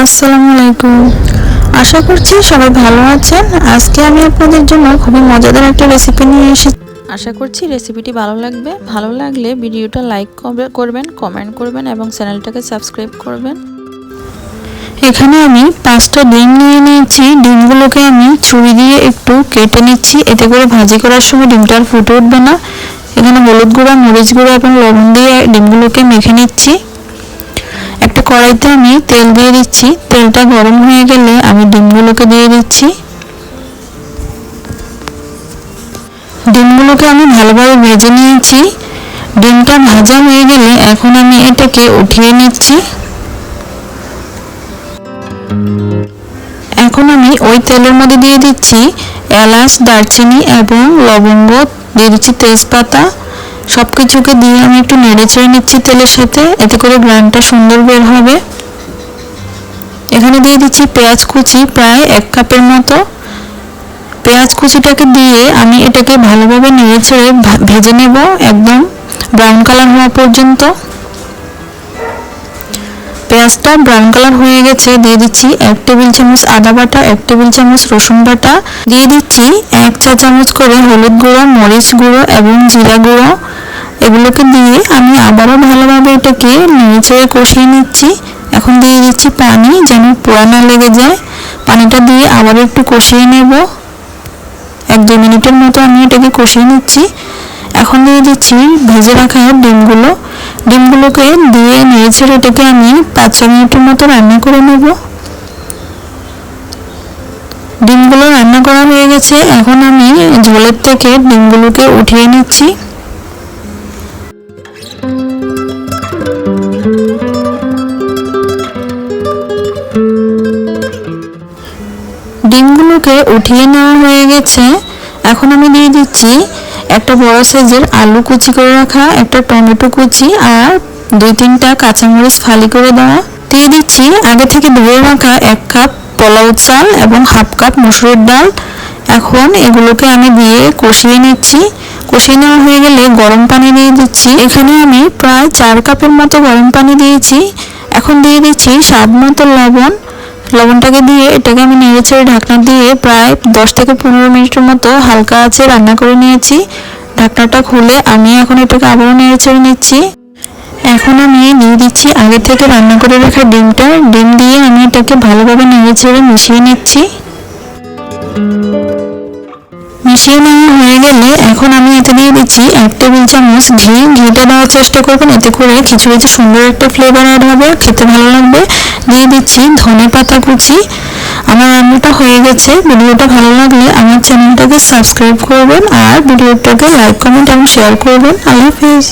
আসসালামু আলাইকুম। আশা করছি সবাই ভালো আছেন। আজকে আমি আপনাদের জন্য খুবই মজাদার একটা রেসিপি নিয়ে এসেছি। আশা করছি রেসিপিটি ভালো লাগবে। ভালো লাগলে ভিডিওটা লাইক করবেন কমেন্ট করবেন এবং চ্যানেলটাকে সাবস্ক্রাইব করবেন। এখানে আমি পাঁচটা ডিম নিয়ে নিয়েছি। ডিমগুলোকে আমি ছুরি দিয়ে একটু কেটে নিচ্ছি। এতে করে ভাজি করার সময় ডিমটা আর ফুটে উঠবে না। এখানে হলুদ গুঁড়া মরিচ গুঁড়া এবং লবণ দিয়ে ডিমগুলোকে মেখে নিচ্ছি। কড়াইতে আমি তেল দিয়ে দিচ্ছি। তেলটা গরম হয়ে গেলে আমি ডিমগুলোকে দিয়ে দিচ্ছি। ডিমগুলোকে আমি ভালোভাবে ভেজে নিয়েছি। ডিমটা ভাজা হয়ে গেলে এখন আমি এটাকে উঠিয়ে নিচ্ছি। এখন আমি ওই তেলের মধ্যে দিয়ে দিচ্ছি এলাচ, দারচিনি এবং লবঙ্গ। দিয়ে দিচ্ছি তেজপাতা। সব কিছুকে দিয়ে আমি একটু নেড়ে চেড়ে নিচ্ছি তেলের সাথে। এতে করে গ্রানটা সুন্দর বের হবে। এখানে দিয়ে দিচ্ছি পেঁয়াজ কুচি প্রায় এক কাপের মতো। পেঁয়াজ কুচিটাকে দিয়ে আমি এটাকে ভালোভাবে নেড়ে চেড়ে ভেজে নেব একদম ব্রাউন কালার হওয়া পর্যন্ত। পেঁয়াজটা ব্রাউন কালার হয়ে গেছে, দিয়ে দিচ্ছি এক টেবিল চামচ আদা বাটা, এক টেবিল চামচ রসুন বাটা। দিয়ে দিচ্ছি এক চা চামচ করে হলুদ গুঁড়ো, মরিচ গুঁড়ো এবং জিরা গুঁড়ো। এগুলোকে দিয়ে আমি আবারও ভালোভাবে এটাকে নেড়ে কষিয়ে নিচ্ছি। এখন দিয়ে দিচ্ছি পানি যেন পোড়া না লেগে যায়। পানিটা দিয়ে আবার একটু কষিয়ে নেব। এক দু মিনিটের মতো আমি এটাকে কষিয়ে নিচ্ছি। এখন দিয়ে দিচ্ছি ভেজে রাখা ডিমগুলো। ডিমগুলোকে দিয়ে নিয়েছে এটাকে আমি পাঁচ ছ মিনিটের মতো রান্না করে নেব। ডিমগুলো রান্না করা হয়ে গেছে। এখন আমি ঝোলের থেকে ডিমগুলোকে উঠিয়ে নিচ্ছি। ডিমগুলোকে উঠিয়ে নেওয়া হয়ে গেছে। এখন আমি দিয়ে দিচ্ছি একটা বড় সাইজের আলু কুচি করে রাখা, একটা টমেটো কুচি আর দুই তিনটা কাঁচামরিচ ফালি করে দেওয়া। দিয়ে দিচ্ছি আগে থেকে ধুয়ে রাখা এক কাপ পোলাও চাল এবং হাফ কাপ মসুরের ডাল। এখন এগুলোকে আমি দিয়ে কষিয়ে নিচ্ছি। কষিয়ে নেওয়া হয়ে গেলে গরম পানি দিয়ে দিচ্ছি। এখানে আমি প্রায় চার কাপের মতো গরম পানি দিয়েছি। এখন দিয়ে দিচ্ছি স্বাদ মতো লবণ। লবণটাকে দিয়ে এটাকে আমি নেড়েছে ঢাকনা দিয়ে প্রায় দশ থেকে পনেরো মিনিটের মতো হালকা আছে রান্না করে নিয়েছি। ঢাকনাটা খুলে আমি এখন এটাকে আবারও নেড়েচেড়ে নিচ্ছি। এখন আমি দিয়ে দিচ্ছি আগে থেকে রান্না করে রাখা ডিমটা। ডিম দিয়ে আমি এটাকে ভালোভাবে নেড়েচেড়ে মিশিয়ে নিচ্ছি। মিশিয়ে নেওয়া হয়ে গেলে এখন আমি এতে দিয়ে দিচ্ছি এক টেবিল চামচ ঘি। ঘিটা দেওয়ার চেষ্টা করবেন, এতে করে খিচুড়িতে সুন্দর একটা ফ্লেভার অ্যাড হবে। খেতে ভালো লাগবে। দিচ্ছি, ধনে পাতা কুচি। আমার রান্নাটা হয়ে গেছে। ভিডিওটা ভালো লাগলে আমার চ্যানেলটাকে সাবস্ক্রাইব করবেন আর ভিডিওটাকে লাইক, কমেন্ট এবং শেয়ার করবেন। আল্লাহ হাফিজ।